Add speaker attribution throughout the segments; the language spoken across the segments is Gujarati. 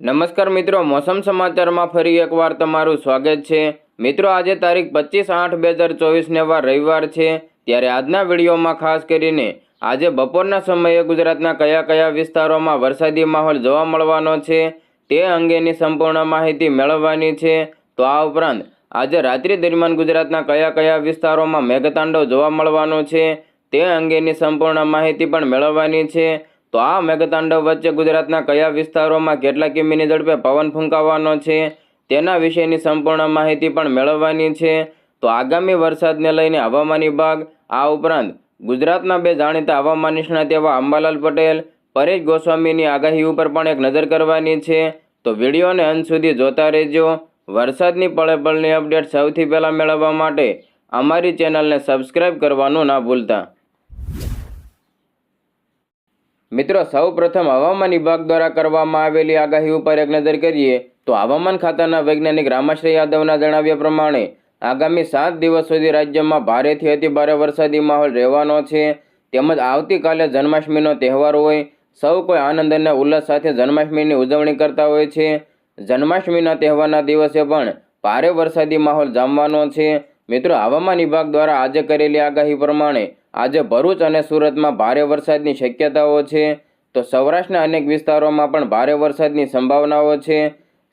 Speaker 1: નમસ્કાર મિત્રો, મોસમ સમાચારમાં ફરી એકવાર તમારું સ્વાગત છે. મિત્રો, આજે તારીખ પચીસ આઠ બે હજાર ચોવીસને વાર રવિવાર છે. ત્યારે આજના વિડીયોમાં ખાસ કરીને આજે બપોરના સમયે ગુજરાતના કયા કયા વિસ્તારોમાં વરસાદી માહોલ જોવા મળવાનો છે, તે અંગેની સંપૂર્ણ માહિતી મેળવવાની છે. તો આ ઉપરાંત આજે રાત્રિ દરમિયાન ગુજરાતના કયા કયા વિસ્તારોમાં મેઘતાંડવ જોવા મળવાનો છે, તે અંગેની સંપૂર્ણ માહિતી પણ મેળવવાની છે. તો આ મેઘતાંડવ વચ્ચે ગુજરાતના કયા વિસ્તારોમાં કેટલા કિમીની ઝડપે પવન ફૂંકાવાનો છે, તેના વિશેની સંપૂર્ણ માહિતી પણ મેળવવાની છે. તો આગામી વરસાદને લઈને હવામાન વિભાગ આ ઉપરાંત ગુજરાતના બે જાણીતા હવામાન નિષ્ણાત એવા અંબાલાલ પટેલ, પરેશ ગોસ્વામીની આગાહી ઉપર પણ એક નજર કરવાની છે. તો વિડીયોને અંત સુધી જોતા રહેજો. વરસાદની પળે પળની અપડેટ સૌથી પહેલાં મેળવવા માટે અમારી ચેનલને સબસ્ક્રાઈબ કરવાનું ના ભૂલતા. મિત્રો સૌ પ્રથમ હવામાન વિભાગ દ્વારા કરવામાં આવેલી આગાહી ઉપર એક નજર કરીએ તો હવામાન ખાતાના વૈજ્ઞાનિક રામાશ્રી યાદવના જણાવ્યા પ્રમાણે, આગામી સાત દિવસ સુધી રાજ્યમાં ભારેથી અતિ ભારે વરસાદી માહોલ રહેવાનો છે. તેમજ આવતીકાલે જન્માષ્ટમીનો તહેવાર હોય, સૌ કોઈ આનંદ અને ઉલ્લાસ સાથે જન્માષ્ટમીની ઉજવણી કરતા હોય છે. જન્માષ્ટમીના તહેવારના દિવસે પણ ભારે વરસાદી માહોલ જામવાનો છે. મિત્રો, હવામાન વિભાગ દ્વારા આજે કરેલી આગાહી પ્રમાણે આજે ભરૂચ અને સુરતમાં ભારે વરસાદની શક્યતાઓ છે. તો સૌરાષ્ટ્રના અનેક વિસ્તારોમાં પણ ભારે વરસાદની સંભાવનાઓ છે.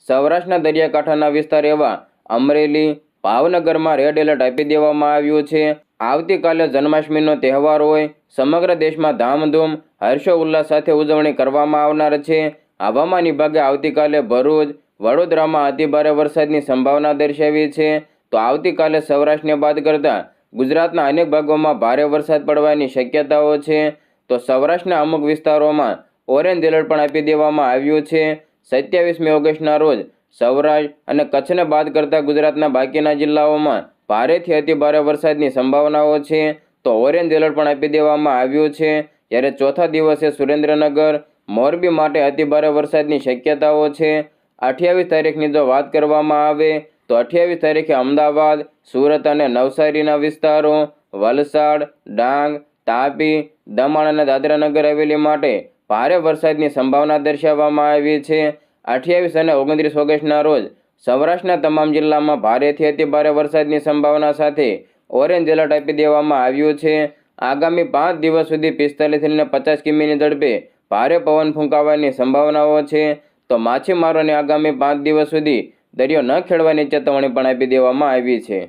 Speaker 1: સૌરાષ્ટ્રના દરિયાકાંઠાના વિસ્તાર એવા અમરેલી, ભાવનગરમાં રેડ એલર્ટ આપી દેવામાં આવ્યું છે. આવતીકાલે જન્માષ્ટમીનો તહેવાર હોય, સમગ્ર દેશમાં ધામધૂમ હર્ષો ઉલ્લાસ સાથે ઉજવણી કરવામાં આવનાર છે. હવામાન વિભાગે આવતીકાલે ભરૂચ, વડોદરામાં અતિભારે વરસાદની સંભાવના દર્શાવી છે. તો આવતીકાલે સૌરાષ્ટ્રને બાદ કરતાં ગુજરાતના અનેક ભાગોમાં ભારે વરસાદ પડવાની શક્યતાઓ છે. તો સૌરાષ્ટ્રના અમુક વિસ્તારોમાં ઓરેન્જ એલર્ટ પણ આપી દેવામાં આવ્યું છે. સત્યાવીસમી ઓગસ્ટના રોજ સૌરાષ્ટ્ર અને કચ્છને બાદ કરતાં ગુજરાતના બાકીના જિલ્લાઓમાં ભારેથી અતિભારે વરસાદની સંભાવનાઓ છે. તો ઓરેન્જ એલર્ટ પણ આપી દેવામાં આવ્યું છે. જ્યારે ચોથા દિવસે સુરેન્દ્રનગર, મોરબી માટે અતિભારે વરસાદની શક્યતાઓ છે. અઠ્યાવીસ તારીખની જો વાત કરવામાં આવે તો અઠ્યાવીસ તારીખે અમદાવાદ, સુરત અને નવસારીના વિસ્તારો, વલસાડ, ડાંગ, તાપી, દમણ અને દાદરાનગર હવેલી માટે ભારે વરસાદની સંભાવના દર્શાવવામાં આવી છે. અઠ્યાવીસ અને ઓગણત્રીસ ઓગસ્ટના રોજ સૌરાષ્ટ્રના તમામ જિલ્લામાં ભારેથી અતિ ભારે વરસાદની સંભાવના સાથે ઓરેન્જ એલર્ટ આપી દેવામાં આવ્યું છે. આગામી પાંચ દિવસ સુધી પિસ્તાલીસથી પચાસ કિમીની ઝડપે ભારે પવન ફૂંકાવાની સંભાવનાઓ છે. તો માછીમારોને આગામી પાંચ દિવસ સુધી દરિયો ન ખેડવાની ચેતવણી પણ આપી દેવામાં આવી છે.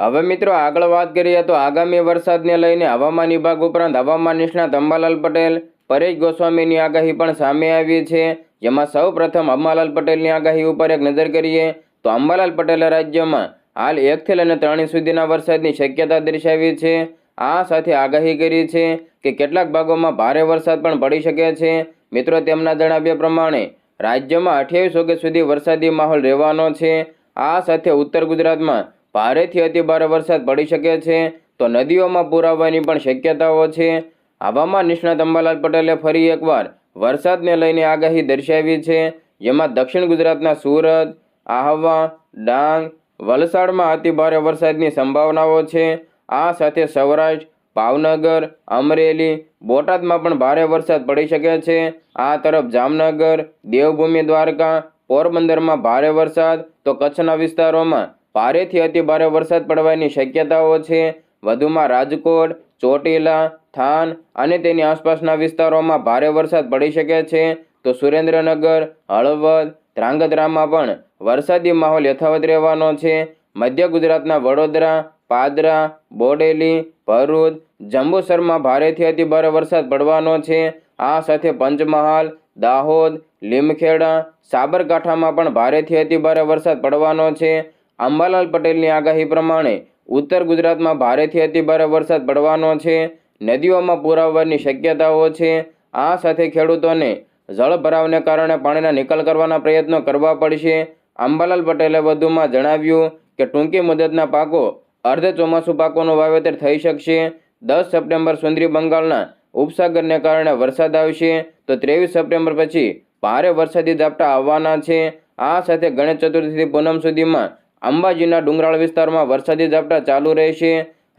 Speaker 1: હવે મિત્રો આગળ વાત કરીએ તો આગામી વરસાદને લઈને હવામાન વિભાગ ઉપરાંત હવામાન નિષ્ણાત અંબાલાલ પટેલ, પરેશ ગોસ્વામીની આગાહી પણ સામે આવી છે. જેમાં સૌ પ્રથમ અંબાલાલ પટેલની આગાહી ઉપર એક નજર કરીએ તો અંબાલાલ પટેલે રાજ્યમાં હાલ એકથી લઈને ત્રણ સુધીના વરસાદની શક્યતા દર્શાવી છે. આ સાથે આગાહી કરી છે કે કેટલાક ભાગોમાં ભારે વરસાદ પણ પડી શકે છે. મિત્રો તેમના જણાવ્યા પ્રમાણે રાજ્યમાં અઠ્યાવીસ ઓગસ્ટ સુધી વરસાદી માહોલ રહેવાનો છે. આ સાથે ઉત્તર ગુજરાતમાં ભારેથી અતિભારે વરસાદ પડી શકે છે. તો નદીઓમાં પૂર આવવાની પણ શક્યતાઓ છે. હવામાન નિષ્ણાત અંબાલાલ પટેલે ફરી એકવાર વરસાદને લઈને આગાહી દર્શાવી છે. જેમાં દક્ષિણ ગુજરાતના સુરત, આહવા, ડાંગ, વલસાડમાં અતિભારે વરસાદની સંભાવનાઓ છે. આ સાથે સૌરાષ્ટ્ર ભાવનગર, અમરેલી, બોટાદમાં પણ ભારે વરસાદ પડી શકે છે. આ તરફ જામનગર, દેવભૂમિ, દ્વારકા, પોરબંદરમાં ભારે વરસાદ. તો કચ્છના વિસ્તારોમાં ભારેથી અતિ ભારે વરસાદ પડવાની શક્યતાઓ છે. વધુમાં રાજકોટ, ચોટીલા, થાન અને તેની આસપાસના વિસ્તારોમાં ભારે વરસાદ પડી શકે છે. તો સુરેન્દ્રનગર, હળવદ, ધ્રાંગધ્રામાં પણ વરસાદી માહોલ યથાવત રહેવાનો છે. મધ્ય ગુજરાતના વડોદરા પાદરા, બોડેલી, ભરૂચ, જંબુસરમાં ભારેથી અતિ ભારે વરસાદ પડવાનો છે. આ સાથે પંચમહાલ, દાહોદ, લીમખેડા, સાબરકાંઠામાં પણ ભારેથી અતિ ભારે વરસાદ પડવાનો છે. અંબાલાલ પટેલની આગાહી પ્રમાણે ઉત્તર ગુજરાતમાં ભારેથી અતિ ભારે વરસાદ પડવાનો છે. નદીઓમાં પૂર આવવાની શક્યતાઓ છે. આ સાથે ખેડૂતોને જળ ભરાવને કારણે પાણીના નિકાલ કરવાના પ્રયત્નો કરવા પડશે. અંબાલાલ પટેલે વધુમાં જણાવ્યું કે ટૂંકી મુદતના પાકો અર્ધ ચોમાસુ પાકોનું વાવેતર થઈ શકશે. દસ સપ્ટેમ્બર સુંદરી બંગાળના ઉપસાગરને કારણે વરસાદ આવશે. તો ત્રેવીસ સપ્ટેમ્બર પછી ભારે વરસાદી ઝાપટા આવવાના છે. આ સાથે ગણેશ ચતુર્થીથી પૂનમ સુધીમાં અંબાજીના ડુંગરાળ વિસ્તારમાં વરસાદી ઝાપટા ચાલુ રહેશે.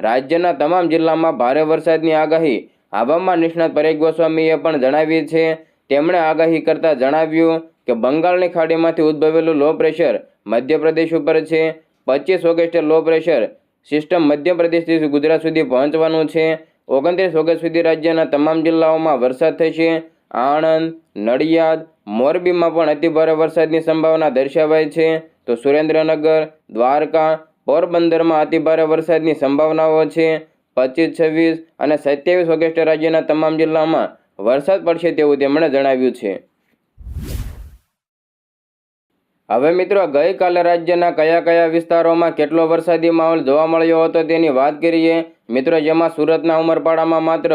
Speaker 1: રાજ્યના તમામ જિલ્લામાં ભારે વરસાદની આગાહી હવામાન નિષ્ણાત પરેશ ગોસ્વામીએ પણ જણાવી છે. તેમણે આગાહી કરતા જણાવ્યું કે બંગાળની ખાડીમાંથી ઉદ્ભવેલું લો પ્રેશર મધ્યપ્રદેશ ઉપર છે. પચીસ ઓગસ્ટે લો પ્રેશર સિસ્ટમ મધ્યપ્રદેશથી ગુજરાત સુધી પહોંચવાનું છે. ઓગણત્રીસ ઓગસ્ટ સુધી રાજ્યના તમામ જિલ્લાઓમાં વરસાદ થશે. આણંદ, નડિયાદ, મોરબીમાં પણ અતિભારે વરસાદની સંભાવના દર્શાવાય છે. તો સુરેન્દ્રનગર, દ્વારકા, પોરબંદરમાં અતિભારે વરસાદની સંભાવનાઓ છે. પચીસ, છવ્વીસ અને સત્યાવીસ ઓગસ્ટે રાજ્યના તમામ જિલ્લામાં વરસાદ પડશે તેવું તેમણે જણાવ્યું છે. હવે મિત્રો, ગઈકાલે રાજ્યના કયા કયા વિસ્તારોમાં કેટલો વરસાદી માહોલ જોવા મળ્યો હતો તેની વાત કરીએ. મિત્રો, જેમાં સુરતના ઉમરપાડામાં માત્ર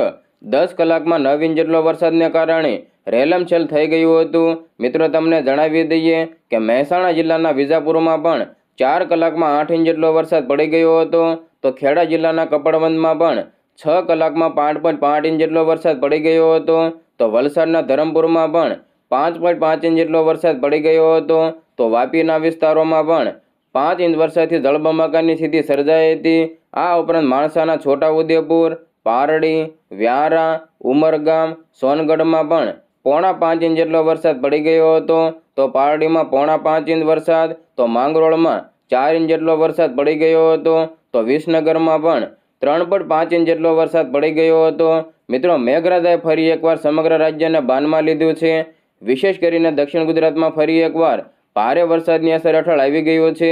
Speaker 1: દસ કલાકમાં નવ ઇંચ જેટલો વરસાદને કારણે રેલમછેલ થઈ ગયું હતું. મિત્રો, તમને જણાવી દઈએ કે મહેસાણા જિલ્લાના વિજાપુરમાં પણ ચાર કલાકમાં આઠ ઇંચ જેટલો વરસાદ પડી ગયો હતો. તો ખેડા જિલ્લાના કપડવંદમાં પણ છ કલાકમાં પાંચ પોઈન્ટ પાંચ ઇંચ જેટલો વરસાદ પડી ગયો હતો. તો વલસાડના ધરમપુરમાં પણ પાંચ પોઈન્ટ પાંચ ઇંચ જેટલો વરસાદ પડી ગયો હતો. તો વાપીના વિસ્તારોમાં પણ પાંચ ઇંચ વરસાદથી જળબંબાકારની સ્થિતિ સર્જાઈ હતી. આ ઉપરાંત માણસાના છોટાઉદેપુર પારડી, વ્યારા, ઉમરગામ, સોનગઢમાં પણ પોણા પાંચ ઇંચ જેટલો વરસાદ પડી ગયો હતો. તો પારડીમાં પોણા પાંચ ઇંચ વરસાદ, તો માંગરોળમાં ચાર ઇંચ જેટલો વરસાદ પડી ગયો હતો. તો વિસનગરમાં પણ ત્રણ પોઈન્ટ પાંચ ઇંચ જેટલો વરસાદ પડી ગયો હતો. મિત્રો, મેઘરાજાએ ફરી એકવાર સમગ્ર રાજ્યને બાનમાં લીધું છે. વિશેષ કરીને દક્ષિણ ગુજરાતમાં ફરી એકવાર ભારે વરસાદની અસર હેઠળ આવી ગયો છે.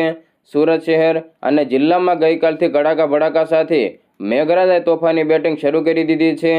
Speaker 1: સુરત શહેર અને જિલ્લામાં ગઈકાલથી કડાકા ભડાકા સાથે મેઘરાજાએ તોફાની બેટિંગ શરૂ કરી દીધી છે.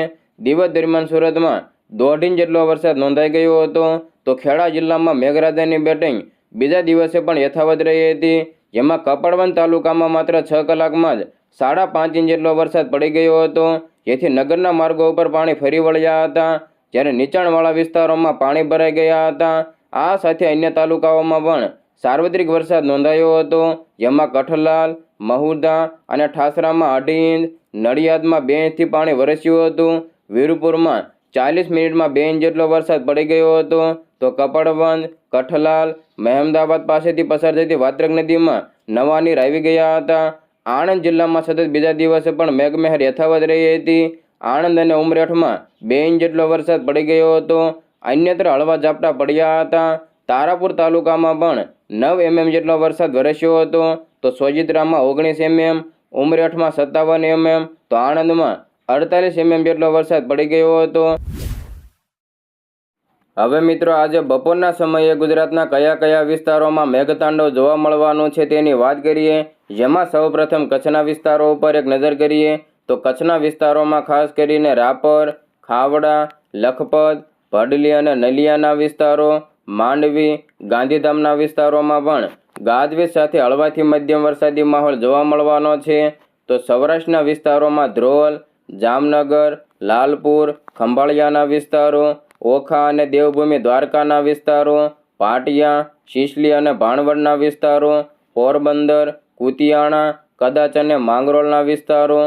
Speaker 1: દિવસ દરમિયાન સુરતમાં દોઢ ઇંચ જેટલો વરસાદ નોંધાઈ ગયો હતો, તો ખેડા જિલ્લામાં મેઘરાજાની બેટિંગ બીજા દિવસે પણ યથાવત રહી હતી. જેમાં કપડવન તાલુકામાં માત્ર છ કલાકમાં જ સાડા પાંચ ઇંચ જેટલો વરસાદ પડી ગયો હતો. જેથી નગરના માર્ગો ઉપર પાણી ફરી વળ્યા હતા. જ્યારે નીચાણવાળા વિસ્તારોમાં પાણી ભરાઈ ગયા હતા. આ સાથે અન્ય તાલુકાઓમાં પણ સાર્વત્રિક વરસાદ નોંધાયો હતો, જેમાં કઠલાલ મહુદા અને ઠાસરામાં અઢી ઇંચ નડિયાદમાં બે ઇંચથી પાણી વરસ્યું હતું. વીરપુરમાં ચાલીસ મિનિટમાં બે ઇંચ જેટલો વરસાદ પડી ગયો હતો, તો કપડવંદ કઠલાલ, મહેમદાબાદ પાસેથી પસાર થતી વાત્રક નદીમાં નવા નીર આવી ગયા હતા. આણંદ જિલ્લામાં સતત બીજા દિવસે પણ મેઘમહેર યથાવત રહી હતી. આણંદ અને ઉમરેઠમાં બે ઇંચ જેટલો વરસાદ પડી ગયો હતો અન્યત્ર હળવા ઝાપટા પડ્યા હતા. તારાપુર તાલુકામાં પણ નવ એમએમ જેટલો વરસાદ વરસ્યો હતો. તો સોજિત્રામાં ઓગણીસ એમએમ, ઉમરેઠમાં સત્તાવન એમએમ, તો આણંદમાં અડતાલીસ એમએમ જેટલો વરસાદ પડી ગયો હતો. હવે મિત્રો આજે બપોરના સમયે ગુજરાતના કયા કયા વિસ્તારોમાં મેઘતાંડવ જોવા મળવાનું છે તેની વાત કરીએ. જેમાં સૌપ્રથમ કચ્છના વિસ્તારો ઉપર એક નજર કરીએ તો કચ્છના વિસ્તારોમાં ખાસ કરીને રાપર, ખાવડા, લખપત ભડલી અને નલિયાના વિસ્તારો, માંડવી, ગાંધીધામના વિસ્તારોમાં પણ ગાજવીજ સાથે હળવાથી મધ્યમ વરસાદી માહોલ જોવા મળવાનો છે. તો સૌરાષ્ટ્રના વિસ્તારોમાં ધ્રોલ, જામનગર, લાલપુર, ખંભાળિયાના વિસ્તારો, ઓખા અને દેવભૂમિ દ્વારકાના વિસ્તારો, પાટિયા, શિશલી અને ભાણવડના વિસ્તારો, પોરબંદર, કુતિયાણા, કદાચ અને માંગરોળના વિસ્તારો,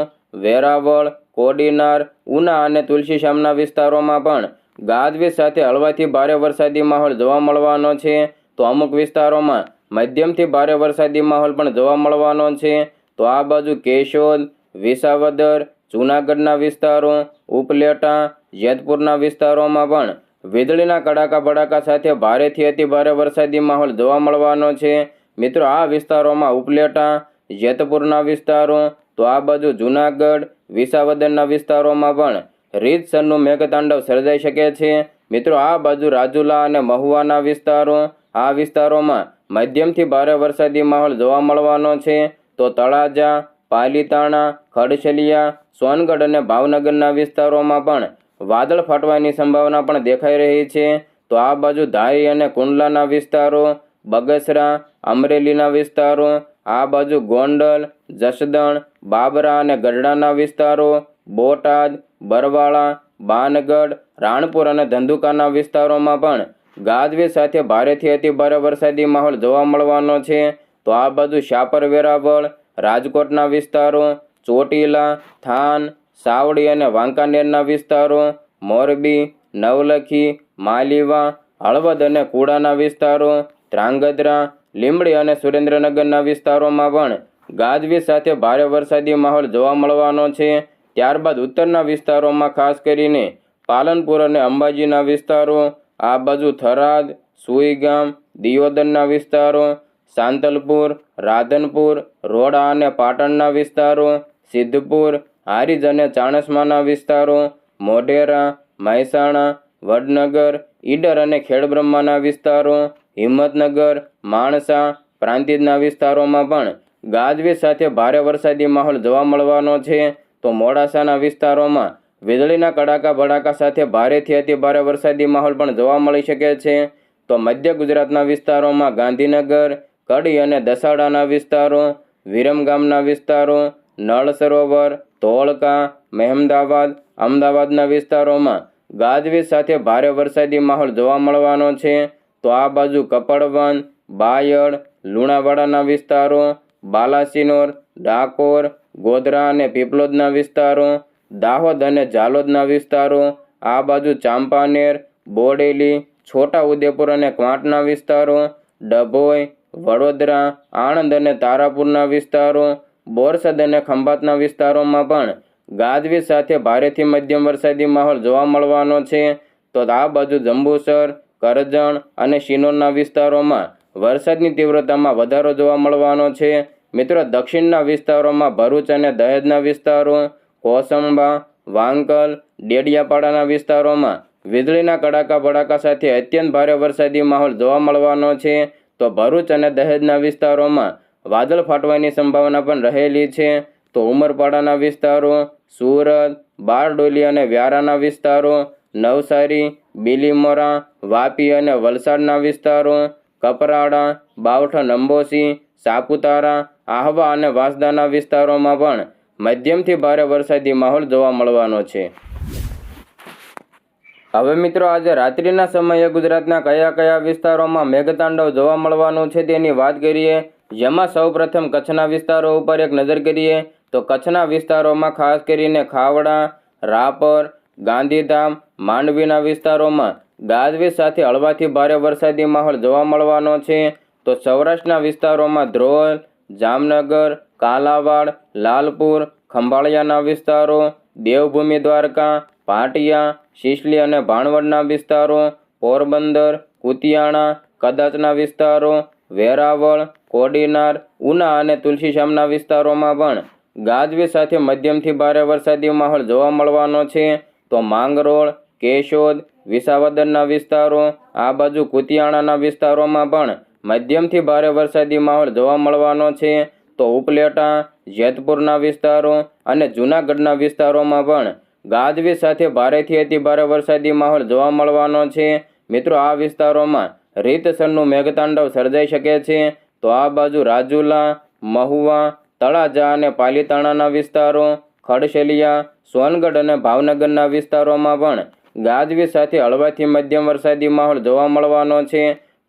Speaker 1: વેરાવળ, કોડીનાર, ઉના અને તુલસીશ્યામના વિસ્તારોમાં પણ ગાજવીજ સાથે હળવાથી ભારે વરસાદી માહોલ જોવા મળવાનો છે. તો અમુક વિસ્તારોમાં મધ્યમથી ભારે વરસાદી માહોલ પણ જોવા મળવાનો છે. તો આ બાજુ કેશોદ, વિસાવદર, જૂનાગઢના વિસ્તારો, ઉપલેટા, જેતપુરના વિસ્તારોમાં પણ વીજળીના કડાકા ભડાકા સાથે ભારેથી અતિ ભારે વરસાદી માહોલ જોવા મળવાનો છે. મિત્રો, આ વિસ્તારોમાં ઉપલેટા, જેતપુરના વિસ્તારો, તો આ બાજુ જૂનાગઢ, વિસાવદરના વિસ્તારોમાં પણ રીતસરનું મેઘતાંડવ સર્જાઈ શકે છે. મિત્રો, આ બાજુ રાજુલા અને મહુવાના વિસ્તારો, આ વિસ્તારોમાં મધ્યમથી ભારે વરસાદી માહોલ જોવા મળવાનો છે. તો તળાજા, પાલીતાણા ખડશલિયા સોનગઢ અને ભાવનગરના વિસ્તારોમાં પણ વાદળ ફાટવાની સંભાવના પણ દેખાઈ રહી છે. તો આ બાજુ ધારી અને કુંડલાના વિસ્તારો, બગસરા, અમરેલીના વિસ્તારો, આ બાજુ ગોંડલ, જસદણ, બાબરા અને ગઢડાના વિસ્તારો બોટાદ, બરવાળા, બાનગઢ, રાણપુર અને ધંધુકાના વિસ્તારોમાં પણ ગાજવીજ સાથે ભારેથી અતિ ભારે વરસાદી માહોલ જોવા મળવાનો છે. તો આ બાજુ શાપર વેરાવળ રાજકોટના વિસ્તારો, ચોટીલા, થાન, સાવડી અને વાંકાનેરના વિસ્તારો, મોરબી, નવલખી, માલીવા, હળવદ અને કુડાના વિસ્તારો, ધ્રાંગધ્રા, લીંબડી અને સુરેન્દ્રનગરના વિસ્તારોમાં પણ ગાજવીજ સાથે ભારે વરસાદી માહોલ જોવા મળવાનો છે. ત્યારબાદ ઉત્તરના વિસ્તારોમાં ખાસ કરીને પાલનપુર અને અંબાજીના વિસ્તારો, આ બાજુ થરાદ, સુઈગામ, દિયોદરના વિસ્તારો, સાંતલપુર, રાધનપુર, રોડા અને પાટણના વિસ્તારો, સિદ્ધપુર, હારીજ અને ચાણસ્માના વિસ્તારો, મોઢેરા, મહેસાણા, વડનગર, ઈડર અને ખેડબ્રહ્માના વિસ્તારો, હિંમતનગર, માણસા પ્રાંતિજના વિસ્તારોમાં પણ ગાજવીજ સાથે ભારે વરસાદી માહોલ જોવા મળવાનો છે. તો મોડાસાના વિસ્તારોમાં વીજળીના કડાકા ભડાકા સાથે ભારેથી અતિ ભારે વરસાદી માહોલ પણ જોવા મળી શકે છે. તો મધ્ય ગુજરાતના વિસ્તારોમાં ગાંધીનગર, કડી અને દસાડાના વિસ્તારો વિરમગામના વિસ્તારો, નળ સરોવર, ધોળકા, મહેમદાવાદ, અમદાવાદના વિસ્તારોમાં ગાજવીજ સાથે ભારે વરસાદી માહોલ જોવા મળવાનો છે. તો આ બાજુ કપડવન બાયડ, લુણાવાડાના વિસ્તારો, બાલાસિનોર, ડાકોર ગોધરા અને પીપલોદના વિસ્તારો, દાહોદ અને જાલોદના વિસ્તારો, આ બાજુ ચાંપાનેર, બોડેલી છોટા ઉદેપુર અને ક્વાંટના વિસ્તારો, ડભોઈ, વડોદરા, આણંદ અને તારાપુરના વિસ્તારો, બોરસદ અને ખંભાતના વિસ્તારોમાં પણ ગાજવીજ સાથે ભારેથી મધ્યમ વરસાદી માહોલ જોવા મળવાનો છે. તો આ બાજુ જંબુસર, કરજણ અને શિનોરના વિસ્તારોમાં વરસાદની તીવ્રતામાં વધારો જોવા મળવાનો છે. મિત્રો, દક્ષિણના વિસ્તારોમાં ભરૂચ અને દહેજના વિસ્તારો, કોસંબા, વાંકલ, ડેડિયાપાડાના વિસ્તારોમાં વીજળીના કડાકા ભડાકા સાથે અત્યંત ભારે વરસાદી માહોલ જોવા મળવાનો છે. તો ભરૂચ અને દહેજના વિસ્તારોમાં વાદળ ફાટવાની સંભાવના પણ રહેલી છે. તો ઉમરપાડાના વિસ્તારો, સુરત, બારડોલી અને વ્યારાના વિસ્તારો, નવસારી, બિલીમોરા, વાપી અને વલસાડના વિસ્તારો, કપરાડા, બાવઠા, નંબોસી, સાપુતારા આહવા અને વાંસદાના વિસ્તારોમાં પણ મધ્યમથી ભારે વરસાદી માહોલ જોવા મળવાનો છે. હવે મિત્રો આજે રાત્રિના સમયે ગુજરાતના કયા કયા વિસ્તારોમાં મેઘતાંડવ જોવા મળવાનું છે તેની વાત કરીએ. જેમાં સૌપ્રથમ કચ્છના વિસ્તારો ઉપર એક નજર કરીએ તો કચ્છના વિસ્તારોમાં ખાસ કરીને ખાવડા, રાપર, ગાંધીધામ, માંડવીના વિસ્તારોમાં ગાજવીજ સાથે હળવાથી ભારે વરસાદી માહોલ જોવા મળવાનો છે. તો સૌરાષ્ટ્રના વિસ્તારોમાં ધ્રોલ જામનગર, કાલાવાડ, લાલપુર, ખંભાળિયાના વિસ્તારો, દેવભૂમિ દ્વારકા ભાટિયા શિશલી અને ભાણવડના વિસ્તારો, પોરબંદર, કુતિયાણા, કદાચના વિસ્તારો, વેરાવળ, કોડીનાર, ઉના અને તુલસીશ્યામના વિસ્તારોમાં પણ ગાજવી સાથે મધ્યમથી ભારે વરસાદી માહોલ જોવા મળવાનો છે. તો માંગરોળ, કેશોદ, વિસાવદરના વિસ્તારો, આ બાજુ કુતિયાણાના વિસ્તારોમાં પણ મધ્યમથી ભારે વરસાદી માહોલ જોવા મળવાનો છે. તો ઉપલેટા, જેતપુરના વિસ્તારો અને જૂનાગઢના વિસ્તારોમાં પણ ગાજવીજ સાથે ભારેથી અતિ ભારે વરસાદી માહોલ જોવા મળવાનો છે. મિત્રો, આ વિસ્તારોમાં રીતસરનું મેઘતાંડવ સર્જાઈ શકે છે. તો આ બાજુ રાજુલા, મહુવા, તળાજા અને પાલીતાણાના વિસ્તારો, ખડશેલિયા, સોનગઢ અને ભાવનગરના વિસ્તારોમાં પણ ગાજવીજ સાથે હળવાથી મધ્યમ વરસાદી માહોલ જોવા મળવાનો છે.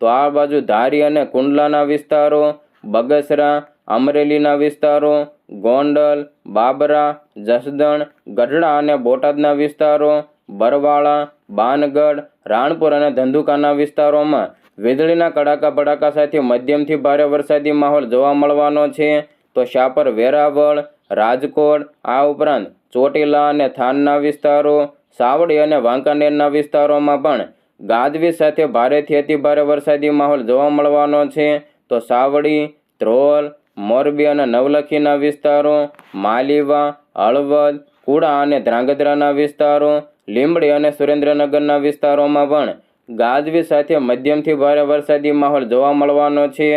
Speaker 1: તો આ બાજુ ધારી અને કુંડલાના વિસ્તારો, બગસરા, અમરેલીના વિસ્તારો, ગોંડલ, બાબરા, જસદણ, ગઢડા અને બોટાદના વિસ્તારો, બરવાળા, બાનગઢ, રાણપુર અને ધંધુકાના વિસ્તારોમાં વીજળીના કડાકા ભડાકા સાથે મધ્યમથી ભારે વરસાદી માહોલ જોવા મળવાનો છે. તો શાપર, વેરાવળ, રાજકોટ, આ ઉપરાંત ચોટીલા અને થાનના વિસ્તારો, સાવડી અને વાંકાનેરના વિસ્તારોમાં પણ ગાજવીજ સાથે ભારેથી અતિભારે વરસાદી માહોલ જોવા મળવાનો છે. તો સાવડી, ધ્રોલ, મોરબી અને નવલખીના વિસ્તારો, માલીવા, હળવદ, કુડા અને ધ્રાંગધ્રાના વિસ્તારો, લીંબડી અને સુરેન્દ્રનગરના વિસ્તારોમાં પણ ગાજવી સાથે મધ્યમથી ભારે વરસાદી માહોલ જોવા મળવાનો છે.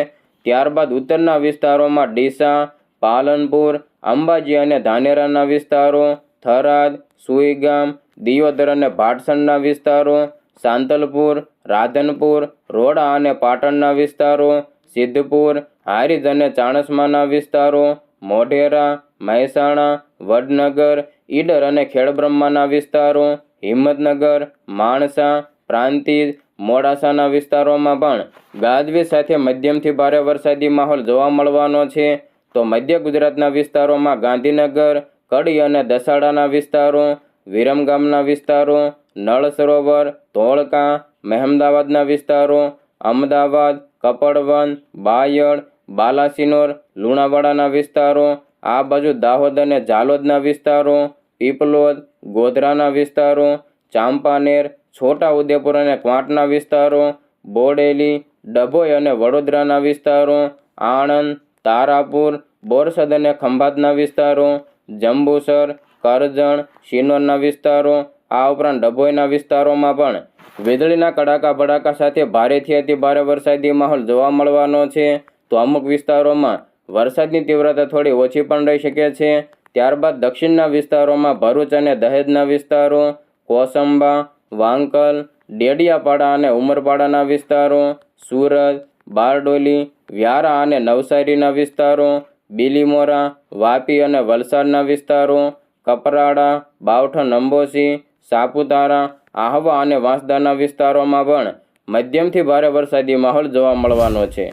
Speaker 1: ત્યારબાદ ઉત્તરના વિસ્તારોમાં ડીસા, પાલનપુર, અંબાજી અને ધાનેરાના વિસ્તારો, થરાદ, સુઈગામ, દિયોદર અને ભાટસણના વિસ્તારો સાંતલપુર, રાધનપુર, રોડા અને પાટણના વિસ્તારો, સિદ્ધપુર, હારીજ અને ચાણસ્માના વિસ્તારો, મોઢેરા, મહેસાણા, વડનગર, ઈડર અને ખેડબ્રહ્માના વિસ્તારો, હિંમતનગર, માણસા, પ્રાંતિજ, મોડાસાના વિસ્તારોમાં પણ ગાજવીજ સાથે મધ્યમથી ભારે વરસાદી માહોલ જોવા મળવાનો છે. તો મધ્ય ગુજરાતના વિસ્તારોમાં ગાંધીનગર, કડી અને દસાડાના વિસ્તારો, વિરમગામના વિસ્તારો નળ સરોવર, ધોળકા, મહેમદાવાદના વિસ્તારો, અમદાવાદ કપડવન બાયડ, બાલાસિનોર, લુણાવાડાના વિસ્તારો, આ બાજુ દાહોદ અને ઝાલોદના વિસ્તારો, પીપલોદ, ગોધરાના વિસ્તારો, ચાંપાનેર, છોટા ઉદેપુર અને ક્વાંટના વિસ્તારો, બોડેલી, ડભોઈ અને વડોદરાના વિસ્તારો, આણંદ, તારાપુર, બોરસદ અને ખંભાતના વિસ્તારો, જંબુસર, કરજણ, શિનોરના વિસ્તારો આ ઉપરાંત ડભોઈના વિસ્તારોમાં પણ વીજળીના કડાકા ભડાકા સાથે ભારેથી અતિ ભારે વરસાદી માહોલ જોવા મળવાનો છે. તો અમુક વિસ્તારોમાં વરસાદની તીવ્રતા થોડી ઓછી પણ રહી શકે છે. ત્યારબાદ દક્ષિણના વિસ્તારોમાં ભરૂચ અને દહેજના વિસ્તારો, કોસંબા, વાંકલ, ડેડિયાપાડા અને ઉમરપાડાના વિસ્તારો, સુરત, બારડોલી, વ્યારા અને નવસારીના વિસ્તારો, બિલીમોરા, વાપી અને વલસાડના વિસ્તારો, કપરાડા બાવઠણ અંબોસી સાપુતારા, આહવા અને વાંસદાના વિસ્તારોમાં પણ મધ્યમથી ભારે વરસાદી માહોલ જોવા મળવાનો છે.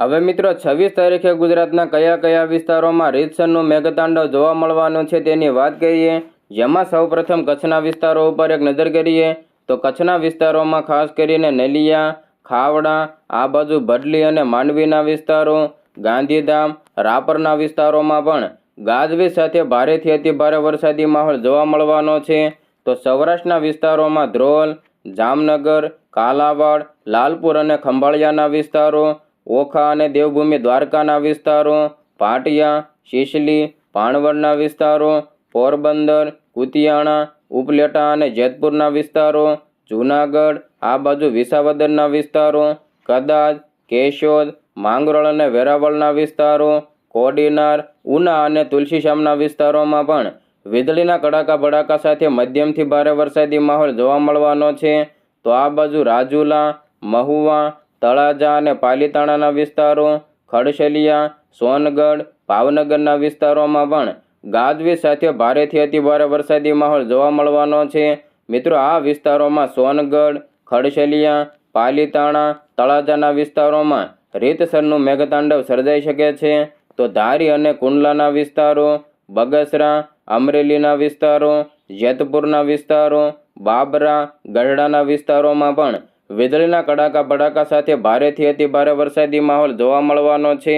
Speaker 1: હવે મિત્રો, છવ્વીસ તારીખે ગુજરાતના કયા કયા વિસ્તારોમાં રીતસરનું મેઘતાંડવ જોવા મળવાનું છે તેની વાત કરીએ, જેમાં સૌપ્રથમ કચ્છના વિસ્તારો ઉપર એક નજર કરીએ, તો કચ્છના વિસ્તારોમાં ખાસ કરીને નલિયા, ખાવડા, આ બાજુ ભડલી અને માંડવીના વિસ્તારો, ગાંધીધામ, રાપરના વિસ્તારોમાં પણ ગાજવીજ સાથે ભારેથી અતિભારે વરસાદી માહોલ જોવા મળવાનો છે. તો સૌરાષ્ટ્રના વિસ્તારોમાં ધ્રોલ, જામનગર, કાલાવાડ, લાલપુર અને ખંભાળિયાના વિસ્તારો, ઓખા અને દેવભૂમિ દ્વારકાના વિસ્તારો, પાટિયા, શિશલી ભાણવડના વિસ્તારો, પોરબંદર, કુતિયાણા, ઉપલેટા અને જેતપુરના વિસ્તારો, જૂનાગઢ, આ બાજુ વિસાવદરના વિસ્તારો, કદાચ, કેશોદ, માંગરોળ અને વેરાવળના વિસ્તારો, કોડીનાર ઉના અને તુલસીશ્યામના વિસ્તારોમાં પણ વીજળીના કડાકા ભડાકા સાથે મધ્યમથી ભારે વરસાદી માહોલ જોવા મળવાનો છે. તો આ બાજુ રાજુલા, મહુવા, તળાજા અને પાલીતાણાના વિસ્તારો, ખડશલિયા, સોનગઢ, ભાવનગરના વિસ્તારોમાં પણ ગાજવીજ સાથે ભારેથી અતિભારે વરસાદી માહોલ જોવા મળવાનો છે. મિત્રો, આ વિસ્તારોમાં સોનગઢ, ખડશલિયા, પાલીતાણા, તળાજાના વિસ્તારોમાં રીતસરનું મેઘતાંડવ સર્જાઈ શકે છે. તો ધારી અને કુંડલાના વિસ્તારો, બગસરા, અમરેલીના વિસ્તારો, જેતપુરના વિસ્તારો, બાબરા, ગઢડાના વિસ્તારોમાં પણ વીજળીના કડાકા ભડાકા સાથે ભારેથી અતિ ભારે વરસાદી માહોલ જોવા મળવાનો છે.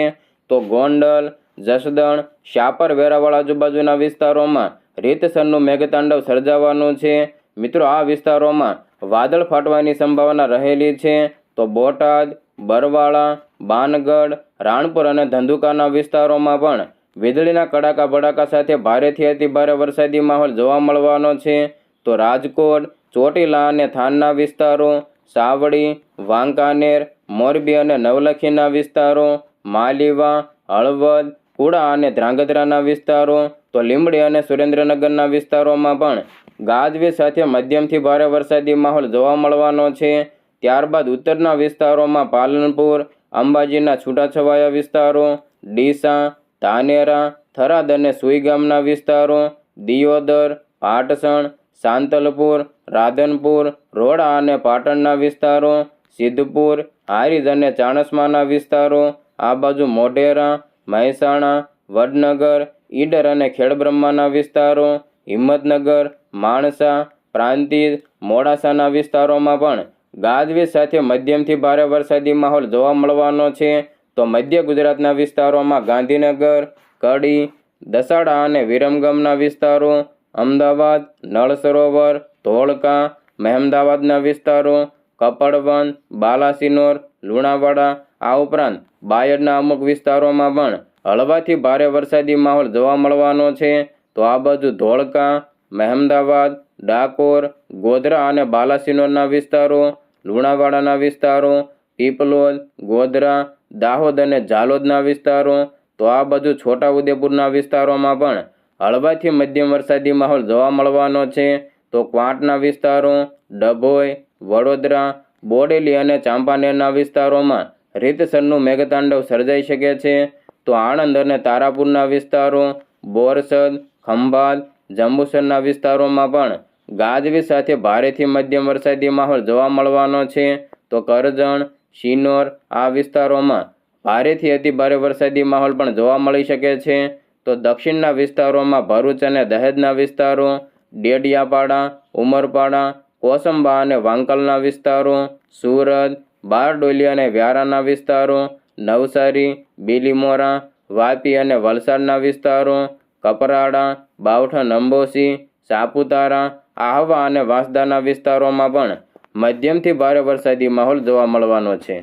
Speaker 1: તો ગોંડલ, જસદણ શાપર વેરાવળ આજુબાજુના વિસ્તારોમાં રીતસરનું મેઘતાંડવ સર્જાવાનું છે. મિત્રો, આ વિસ્તારોમાં વાદળ ફાટવાની સંભાવના રહેલી છે. તો બોટાદ, બરવાળા બાનગઢ, રાણપુર અને ધંધુકાના વિસ્તારોમાં પણ વીજળીના કડાકા ભડાકા સાથે ભારેથી અતિ ભારે વરસાદી માહોલ જોવા મળવાનો છે. તો રાજકોટ, ચોટીલા અને થાનના વિસ્તારો, સાવડી, વાંકાનેર, મોરબી અને નવલખીના વિસ્તારો, માલીવા, હળવદ, કુડા અને ધ્રાંગધ્રાના વિસ્તારો, તો લીંબડી અને સુરેન્દ્રનગરના વિસ્તારોમાં પણ ગાજવીજ સાથે મધ્યમથી ભારે વરસાદી માહોલ જોવા મળવાનો છે. ત્યારબાદ ઉત્તરના વિસ્તારોમાં પાલનપુર અંબાજીના છૂટાછવાયા વિસ્તારો, ડીસા, ધાનેરા, થરાદ અને સુઈગામના વિસ્તારો, દિયોદર, પાટસણ, સાંતલપુર, રાધનપુર રોડા અને પાટણના વિસ્તારો, સિદ્ધપુર, હારીજ અને ચાણસ્માના વિસ્તારો, આ બાજુ મોઢેરા, મહેસાણા, વડનગર, ઈડર અને ખેડબ્રહ્માના વિસ્તારો, હિંમતનગર, માણસા, પ્રાંતિજ, મોડાસાના વિસ્તારોમાં પણ ગાજવીજ સાથે મધ્યમથી ભારે વરસાદી માહોલ જોવા મળવાનો છે. તો મધ્ય ગુજરાતના વિસ્તારોમાં ગાંધીનગર, કડી, દસાડા અને વિરમગામના વિસ્તારો, અમદાવાદ નળ સરોવર ધોળકા, મહેમદાવાદના વિસ્તારો કપડવન બાલાસિનોર, લુણાવાડા, આ ઉપરાંત બાયડના અમુક વિસ્તારોમાં પણ હળવાથી ભારે વરસાદી માહોલ જોવા મળવાનો છે. તો આ બાજુ ધોળકા, મહેમદાવાદ ડાકોર, ગોધરા અને બાલાસિનોરના વિસ્તારો, લુણાવાડાના વિસ્તારો, પીપલોદ, ગોધરા, દાહોદ અને ઝાલોદના વિસ્તારો. તો આ બાજુ છોટાઉદેપુરના વિસ્તારોમાં પણ હળવાથી મધ્યમ વરસાદી માહોલ જોવા મળવાનો છે. તો ક્વાંટના વિસ્તારો, ડભોઈ, વડોદરા, બોડેલી અને ચાંપાનેરના વિસ્તારોમાં રીતસરનું મેઘતાંડવ સર્જાઈ શકે છે. તો આણંદ અને તારાપુરના વિસ્તારો, બોરસદ, ખંભાત, જંબુસરના વિસ્તારોમાં પણ ગાજવીજ સાથે ભારેથી મધ્યમ વરસાદી માહોલ જોવા મળવાનો છે. તો કરજણ, શિનોર આ વિસ્તારોમાં ભારેથી અતિભારે વરસાદી માહોલ પણ જોવા મળી શકે છે. તો દક્ષિણના વિસ્તારોમાં ભરૂચ અને દહેજના વિસ્તારો, ડેડિયાપાડા, ઉમરપાડા, કોસંબા અને વાંકલના વિસ્તારો, સુરત, બારડોલી અને વ્યારાના વિસ્તારો, નવસારી, બિલીમોરા, વાપી અને વલસાડના વિસ્તારો, કપરાડા, બાવઠા, નંબોસી, સાપુતારા આહવા અને વાંસદાના વિસ્તારોમાં પણ મધ્યમથી ભારે વરસાદી માહોલ જોવા મળવાનો છે.